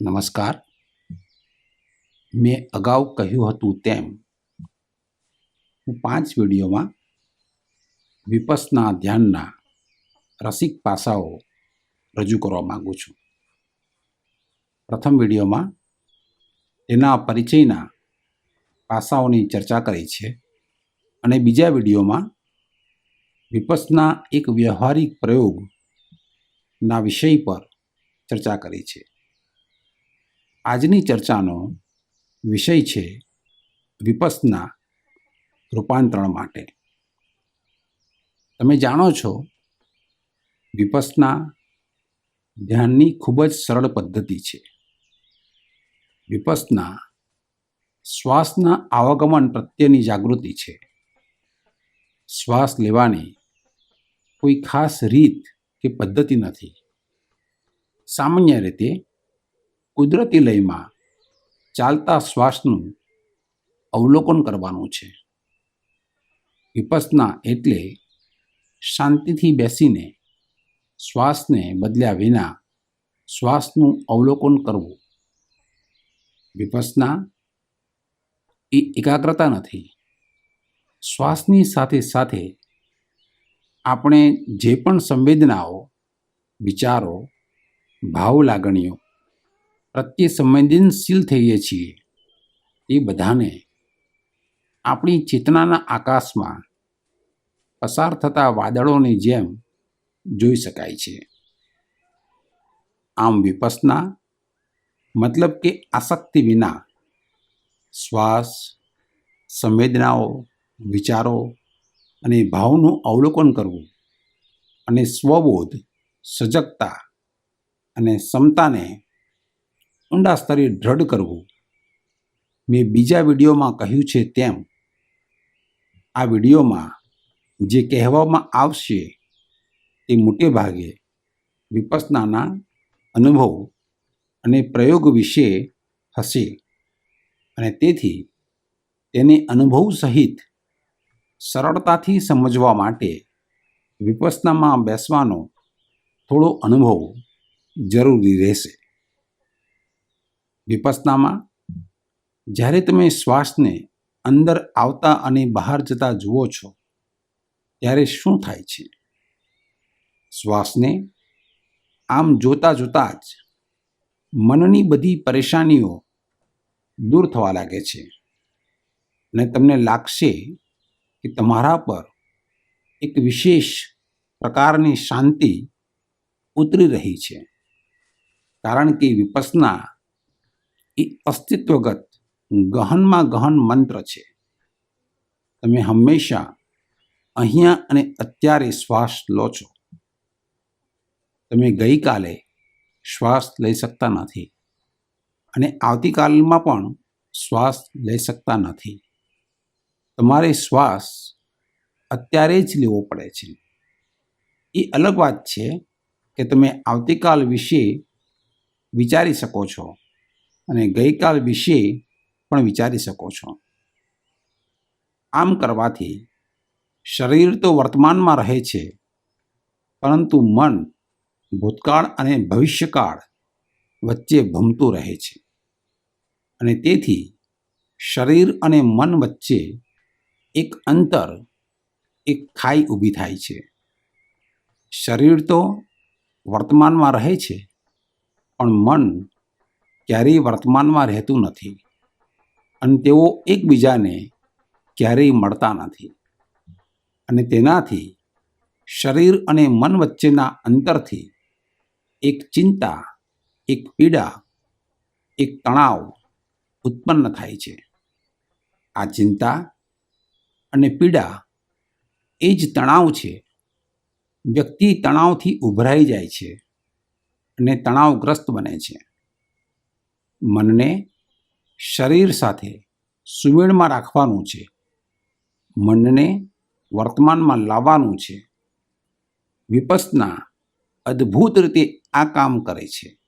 નમસ્કાર. મેં અગાઉ કહ્યું હતું તેમ, હું પાંચ વિડીયોમાં વિપસના ધ્યાનના રસિક પાસાઓ રજૂ કરવા માગું છું. પ્રથમ વિડીયોમાં તેના પરિચયના પાસાઓની ચર્ચા કરી છે અને બીજા વિડીયોમાં વિપસના એક વ્યવહારિક પ્રયોગના વિષય પર ચર્ચા કરી છે. આજની ચર્ચાનો વિષય છે વિપસના રૂપાંતરણ માટે. તમે જાણો છો, વિપસના ધ્યાનની ખૂબ જ સરળ પદ્ધતિ છે. વિપસના શ્વાસના આવાગમન પ્રત્યેની જાગૃતિ છે. શ્વાસ લેવાની કોઈ ખાસ રીત કે પદ્ધતિ નથી. સામાન્ય રીતે કુદરતી લયમાં ચાલતા શ્વાસનું અવલોકન કરવાનું છે. વિપસના એટલે શાંતિથી બેસીને શ્વાસને બદલ્યા વિના શ્વાસનું અવલોકન કરવું. વિપસના એ એકાગ્રતા નથી. શ્વાસની સાથે સાથે આપણે જે પણ સંવેદનાઓ, વિચારો, ભાવ લાગણીઓ પ્રત્યે સંવેદનશીલ થઈએ છીએ. એ બધાને આપણી ચેતનાના આકાશમાં પસાર થતા વાદળોની જેમ જોઈ શકાય છે. આમ વિપસના મતલબ કે આસક્તિ વિના શ્વાસ, સંવેદનાઓ, વિચારો અને ભાવનું અવલોકન કરવું અને સ્વબોધ, સજગતા અને ક્ષમતાને ઊંડા સ્તરે દ્રઢ કરવું. મેં બીજા વિડીયોમાં કહ્યું છે તેમ, આ વિડીયોમાં જે કહેવામાં આવશે તે મોટે ભાગે વિપસનાના અનુભવ અને પ્રયોગ વિશે હશે અને તેથી તેને અનુભવ સહિત સરળતાથી સમજવા માટે વિપસનામાં બેસવાનો થોડો અનુભવ જરૂરી રહેશે. વિપસનામાં, જ્યારે તમે શ્વાસને અંદર આવતા અને બહાર જતા જુઓ છો, ત્યારે શું થાય છે? શ્વાસને આમ જોતા જોતા જ મનની બધી પરેશાનીઓ દૂર થવા લાગે છે. અને તમને લાગશે કે તમારા પર એક વિશેષ પ્રકારની શાંતિ ઉતરી રહી છે. કારણ કે વિપસના એ અસ્તિત્વગત ગહનમાં ગહન મંત્ર છે. તમે હંમેશા અહીંયા અને અત્યારે શ્વાસ લો છો. તમે ગઈકાલે શ્વાસ લઈ શકતા નથી અને આવતીકાલમાં પણ શ્વાસ લઈ શકતા નથી. તમારે શ્વાસ અત્યારે જ લેવો પડે છે. એ અલગ વાત છે કે તમે આવતીકાલ વિશે વિચારી શકો છો. અને ગઈકાલ વિશે પણ વિચારી શકો છો. આમ કરવાથી શરીર તો વર્તમાનમાં રહે છે, પરંતુ મન ભૂતકાળ અને ભવિષ્યકાળ વચ્ચે ભમતું રહે છે. અને તેથી શરીર અને મન વચ્ચે એક અંતર, એક ખાઈ ઊભી થાય છે. શરીર તો વર્તમાનમાં રહે છે, પણ મન ક્યારેય વર્તમાનમાં રહેતું નથી અને તેઓ એકબીજાને ક્યારેય મળતા નથી. અને તેનાથી શરીર અને મન વચ્ચેના અંતરથી એક ચિંતા, એક પીડા, એક તણાવ ઉત્પન્ન થાય છે. આ ચિંતા અને પીડા એ જ તણાવ છે. વ્યક્તિ તણાવથી ઉભરાઈ જાય છે અને તણાવગ્રસ્ત બને છે. મનને શરીર સાથે સુમેળમાં રાખવાનું છે. મનને વર્તમાનમાં લાવવાનું છે. વિપસના અદ્ભુત રીતે આ કામ કરે છે.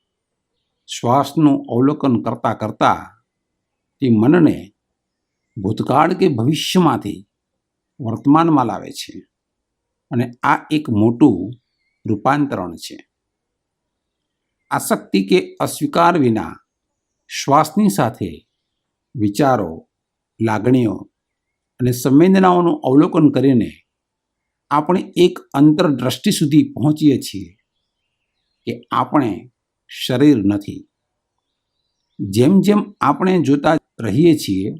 શ્વાસનું અવલોકન કરતાં કરતાં તે મનને ભૂતકાળ કે ભવિષ્યમાંથી વર્તમાનમાં લાવે છે અને આ એક મોટું રૂપાંતરણ છે. આસક્તિ કે અસ્વીકાર વિના શ્વાસની સાથે વિચારો, લાગણીઓ અને સંવેદનાઓનું અવલોકન કરીને આપણે એક અંતરદ્રષ્ટિ સુધી પહોંચીએ છીએ કે આપણે શરીર નથી. જેમ જેમ આપણે જોતા રહીએ છીએ,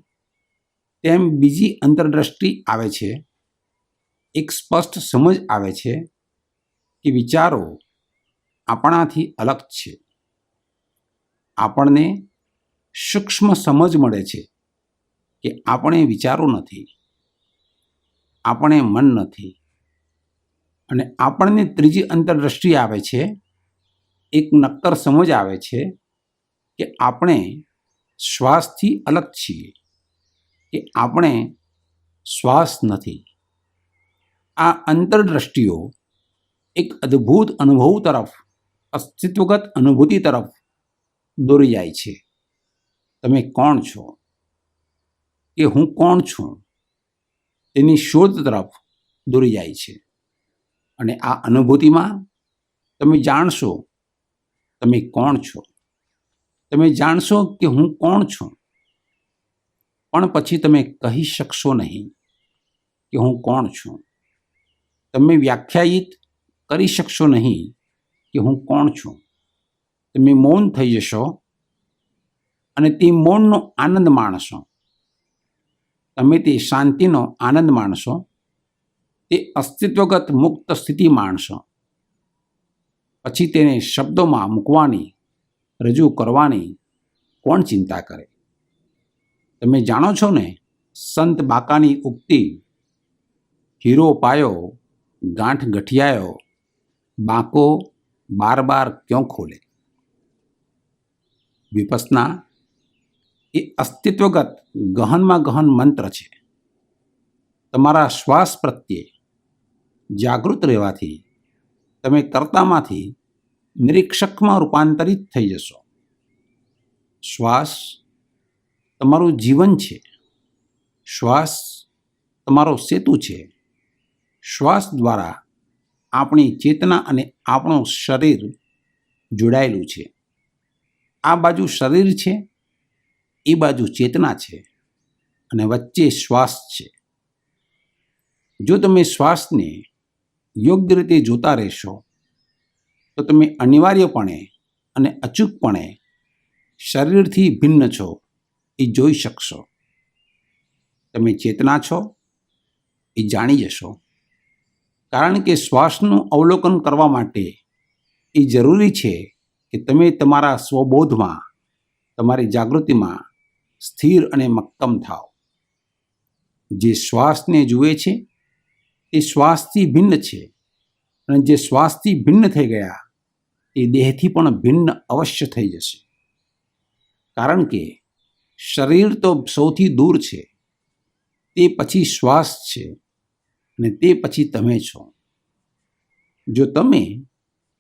તેમ બીજી અંતરદ્રષ્ટિ આવે છે. એક સ્પષ્ટ સમજ આવે છે કે વિચારો આપણાથી અલગ છે. આપણને સૂક્ષ્મ સમજ મળે છે કે આપણે વિચારો નથી, આપણે મન નથી. અને આપણને ત્રીજી અંતરદ્રષ્ટિ આવે છે, એક નક્કર સમજ આવે છે કે આપણે શ્વાસથી અલગ છીએ, કે આપણે શ્વાસ નથી. આ અંતરદ્રષ્ટિઓ એક અદ્ભુત અનુભવ તરફ, અસ્તિત્વગત અનુભૂતિ તરફ દોરી જાય છે. તમે કોણ છો? કે હું કોણ છું? તેની શોધ તરફ દોરી જાય છે. અને આ અનુભૂતિમાં તમે જાણશો તમે કોણ છો. તમે જાણશો કે હું કોણ છું. પણ પછી તમે કહી શકશો નહીં કે હું કોણ છું. તમે વ્યાખ્યાયિત કરી શકશો નહીં કે હું કોણ છું. તમે મૌન થઈ જશો અને તે મૌનનો આનંદ માણશો તમે તે શાંતિનો આનંદ માણશો તે અસ્તિત્વગત મુક્ત સ્થિતિ માણશો પછી તેને શબ્દોમાં મૂકવાની, રજૂ કરવાની કોણ ચિંતા કરે? તમે જાણો છો ને, સંત બાકાની ઉક્તિ, હીરો પાયો, ગાંઠ ગઠિયાયો, બાંકો બાર બાર ક્યો ખોલે? વિપસના એ અસ્તિત્વગત ગહનમાં ગહન મંત્ર છે. તમારા શ્વાસ પ્રત્યે જાગૃત રહેવાથી તમે કર્તામાંથી નિરીક્ષકમાં રૂપાંતરિત થઈ જશો. શ્વાસ તમારું જીવન છે. શ્વાસ તમારો સેતુ છે. શ્વાસ દ્વારા આપણી ચેતના અને આપણું શરીર જોડાયેલું છે. આ બાજુ શરીર છે એ બાજુ ચેતના છે અને વચ્ચે શ્વાસ છે. જો તમે શ્વાસને યોગ્ય રીતે જોતા રહેશો, તો તમે અનિવાર્યપણે અને અચૂકપણે શરીરથી ભિન્ન છો એ જોઈ શકશો. તમે ચેતના છો એ જાણી જશો. કારણ કે શ્વાસનું અવલોકન કરવા માટે એ જરૂરી છે કે તમે તમારા સ્વબોધમાં, તમારી જાગૃતિમાં સ્થિર અને મક્કમ થાઓ. જે શ્વાસને જુએ છે તે શ્વાસથી ભિન્ન છે અને જે શ્વાસથી ભિન્ન થઈ ગયા તે દેહથી પણ ભિન્ન અવશ્ય થઈ જશે. કારણ કે શરીર તો સૌથી દૂર છે, તે પછી શ્વાસ છે અને તે પછી તમે છો. જો તમે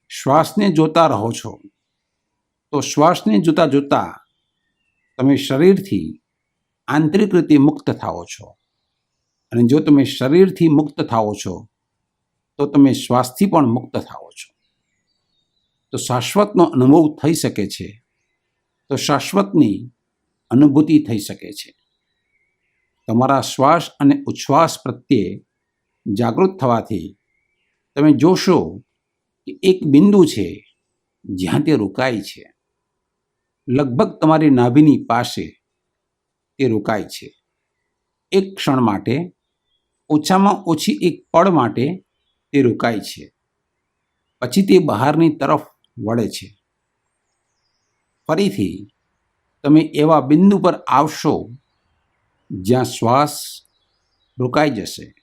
શ્વાસને જોતા રહો છો, તો શ્વાસને જોતા જોતા તમે શરીરથી આંતરિક રીતે મુક્ત થાઓ છો. અને જો તમે શરીરથી મુક્ત થાઓ છો, તો તમે શ્વાસથી પણ મુક્ત થાઓ છો. તો શાશ્વતનો અનુભવ થઈ શકે છે. તો શાશ્વતની અનુભૂતિ થઈ શકે છે. તમારા શ્વાસ અને ઉચ્છ્વાસ પ્રત્યે જાગૃત થવાથી તમે જોશો કે એક બિંદુ છે જ્યાં તે રોકાય છે. લગભગ તમારી નાભીની પાસે તે રોકાય છે. એક ક્ષણ માટે, ઓછામાં ઓછી એક પળ માટે તે રોકાય છે. પછી તે બહારની તરફ વળે છે. ફરીથી, તમે એવા બિંદુ પર આવશો જ્યાં શ્વાસ રોકાઈ જશે.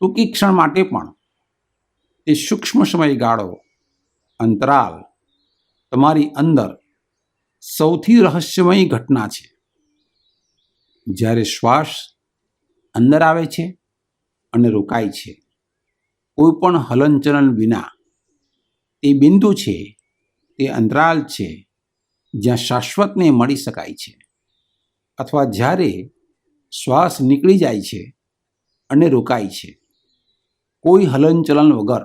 ટૂંકી ક્ષણ માટે પણ તે સૂક્ષ્મ સમયગાળો, અંતરાલ તમારી અંદર સૌથી રહસ્યમય ઘટના છે. જ્યારે શ્વાસ અંદર આવે છે અને રોકાય છે, કોઈ પણ હલનચલન વિના તે બિંદુ છે તે અંતરાલ છે, જ્યાં શાશ્વતને મળી શકાય છે. અથવા જ્યારે શ્વાસ નીકળી જાય છે અને રોકાય છે, કોઈ હલનચલન વગર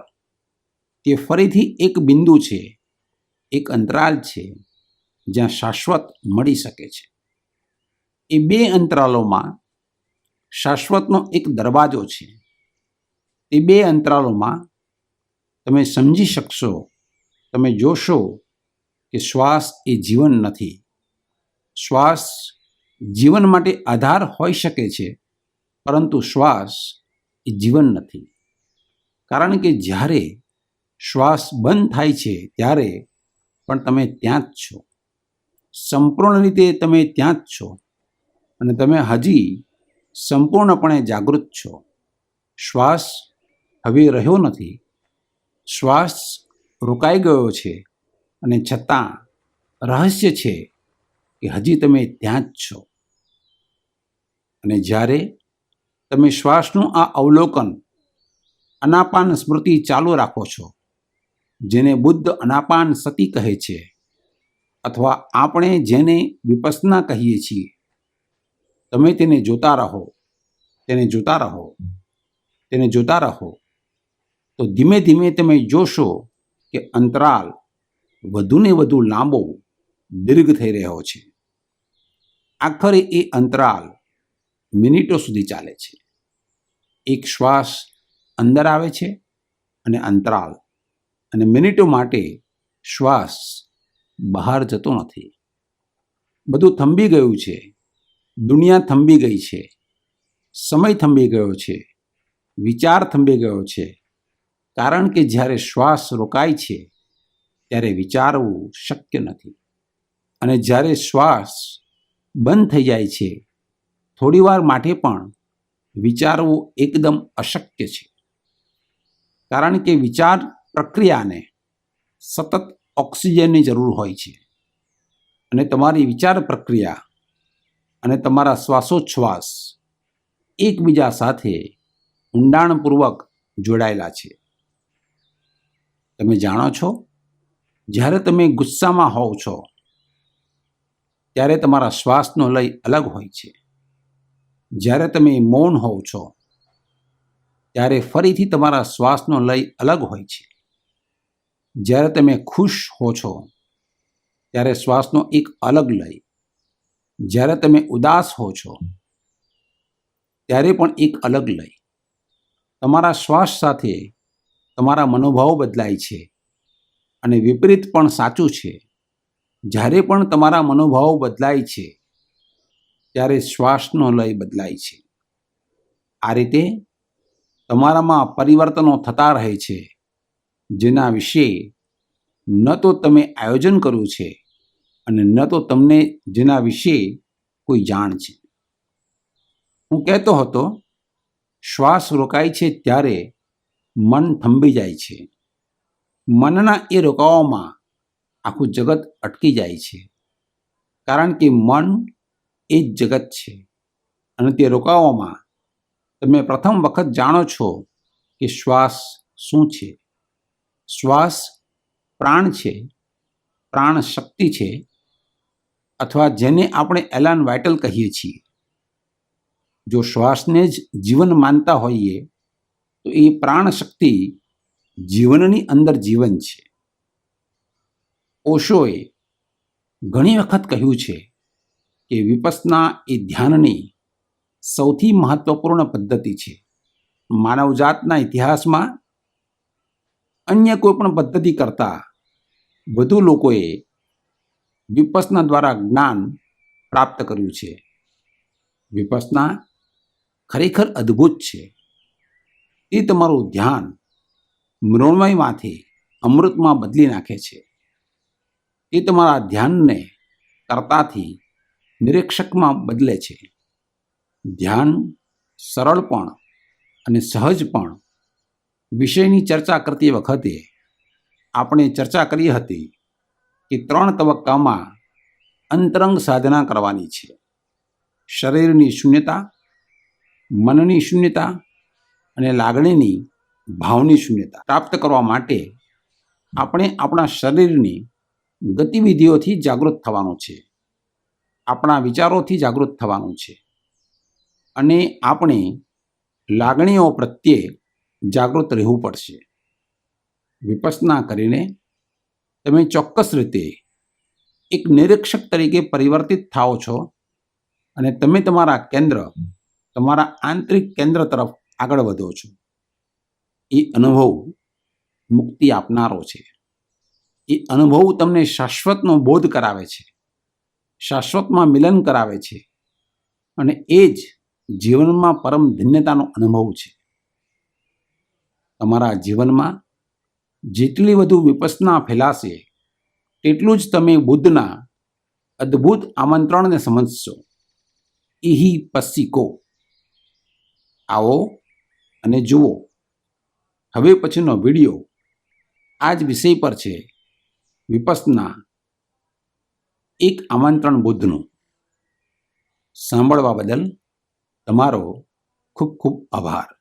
તે ફરીથી એક બિંદુ છે, એક અંતરાલ છે જ્યાં શાશ્વત મળી શકે છે. એ બે અંતરાલોમાં શાશ્વતનો એક દરવાજો છે. એ બે અંતરાલોમાં તમે સમજી શકશો, તમે જોશો કે શ્વાસ એ જીવન નથી. શ્વાસ જીવન માટે આધાર હોઈ શકે છે, પરંતુ શ્વાસ એ જીવન નથી. કારણ કે જ્યારે શ્વાસ બંધ થાય છે, ત્યારે પણ તમે ત્યાં જ છો. સંપૂર્ણ રીતે તમે ત્યાં જ છો અને તમે હજી સંપૂર્ણપણે જાગૃત છો. શ્વાસ હવે રહ્યો નથી. શ્વાસ રોકાઈ ગયો છે અને છતાં રહસ્ય છે કે હજી તમે ત્યાં જ છો. અને જ્યારે તમે શ્વાસનું આ અવલોકન અનાપાન સ્મૃતિ ચાલુ રાખો છો, જેને બુદ્ધ અનાપાન સતી કહે છે અથવા આપણે જેને વિપસના કહીએ છીએ, તમે તેને જોતા રહો, તેને જોતા રહો, તેને જોતા રહો, તો ધીમે ધીમે તમે જોશો કે અંતરાલ વધુને વધુ લાંબો દીર્ઘ થઈ રહ્યો છે. આખરે એ અંતરાલ મિનિટો સુધી ચાલે છે. એક શ્વાસ અંદર આવે છે અને અંતરાલ, અને મિનિટો માટે શ્વાસ બહાર જતો નથી. બધું થંભી ગયું છે. દુનિયા થંભી ગઈ છે. સમય થંભી ગયો છે. વિચાર થંભી ગયો છે. કારણ કે જ્યારે શ્વાસ રોકાય છે, ત્યારે વિચારવું શક્ય નથી. અને જ્યારે શ્વાસ બંધ થઈ જાય છે, થોડીવાર માટે પણ વિચારવું એકદમ અશક્ય છે. કારણ કે વિચાર પ્રક્રિયાને સતત ઓક્સિજનની જરૂર હોય છે. અને તમારી વિચાર પ્રક્રિયા અને તમારા શ્વાસોચ્છ્વાસ એકબીજા સાથે ઊંડાણપૂર્વક જોડાયેલા છે. તમે જાણો છો? જ્યારે તમે ગુસ્સામાં હોવ છો, ત્યારે તમારા શ્વાસનો લય અલગ હોય છે. જ્યારે તમે મૌન હોવ છો, ત્યારે ફરીથી તમારા શ્વાસનો લય અલગ હોય છે. જ્યારે તમે ખુશ હો છો, ત્યારે શ્વાસનો એક અલગ લય. જ્યારે તમે ઉદાસ હો છો, ત્યારે પણ એક અલગ લય. તમારા શ્વાસ સાથે તમારા મનોભાવ બદલાય છે અને વિપરીત પણ સાચું છે. જ્યારે પણ તમારા મનોભાવ બદલાય છે, ત્યારે શ્વાસનો લય બદલાય છે. આ રીતે તમારામાં પરિવર્તનો થતા રહે છે. જેના વિશે ન તો તમે આયોજન કર્યું છે અને ન તો તમને જેના વિશે કોઈ જાણ છે. હું કહેતો હતો, શ્વાસ રોકાય છે ત્યારે મન થંભી જાય છે. મનના એ રોકાવામાં આખું જગત અટકી જાય છે. કારણ કે મન એ જ જગત છે અને તે રોકાવામાં તમે પ્રથમ વખત જાણો છો કે શ્વાસ શું છે. શ્વાસ પ્રાણ છે, પ્રાણ શક્તિ છે, અથવા જેને આપણે એલાન વાઇટલ કહીએ છીએ. જો શ્વાસને જ જીવન માનતા હોઈએ, તો એ પ્રાણ શક્તિ જીવનની અંદર જીવન છે. ઓશોએ ઘણી વખત કહ્યું છે કે વિપસના એ ધ્યાનની સૌથી મહત્વપૂર્ણ પદ્ધતિ છે. માનવજાતના ઇતિહાસમાં અન્ય કોઈ પણ પદ્ધતિ કરતાં વધુ લોકોએ વિપસના દ્વારા જ્ઞાન પ્રાપ્ત કર્યું છે. વિપસના ખરેખર અદ્ભુત છે. એ તમારું ધ્યાન મૃણમયમાંથી અમૃતમાં બદલી નાખે છે. એ તમારા ધ્યાનને કરતાથી નિરીક્ષકમાં બદલે છે. ધ્યાન સરળ પણ અને સહજ પણ વિષયની ચર્ચા કરતી વખતે આપણે ચર્ચા કરી હતી કે ત્રણ તબક્કામાં અંતરંગ સાધના કરવાની છે. શરીરની શૂન્યતા, મનની શૂન્યતા અને લાગણીની ભાવની શૂન્યતા પ્રાપ્ત કરવા માટે આપણે આપણા શરીરની ગતિવિધિઓથી જાગૃત થવાનું છે. આપણા વિચારોથી જાગૃત થવાનું છે. અને આપણે લાગણીઓ પ્રત્યે જાગૃત રહેવું પડશે. વિપસના કરીને તમે ચોક્કસ રીતે એક નિરીક્ષક તરીકે પરિવર્તિત થાઓ છો અને તમે તમારા કેન્દ્ર, તમારા આંતરિક કેન્દ્ર તરફ આગળ વધો છો. એ અનુભવ મુક્તિ આપનારો છે. એ અનુભવ તમને શાશ્વતનો બોધ કરાવે છે. શાશ્વતમાં મિલન કરાવે છે. અને એ જ જીવનમાં પરમ ધન્યતાનો અનુભવ છે. તમારા જીવનમાં જેટલી વધુ વિપસના ફેલાશે, તેટલું જ તમે બુદ્ધના અદ્ભુત આમંત્રણને સમજશો. ઇહી પસ્સીકો. આવો અને જુઓ. હવે પછીનો વીડિયો આ જ વિષય પર છે, વિપસના. એક આમંત્રણ બુદ્ધનું. સાંભળવા બદલ તમારો ખૂબ ખૂબ આભાર.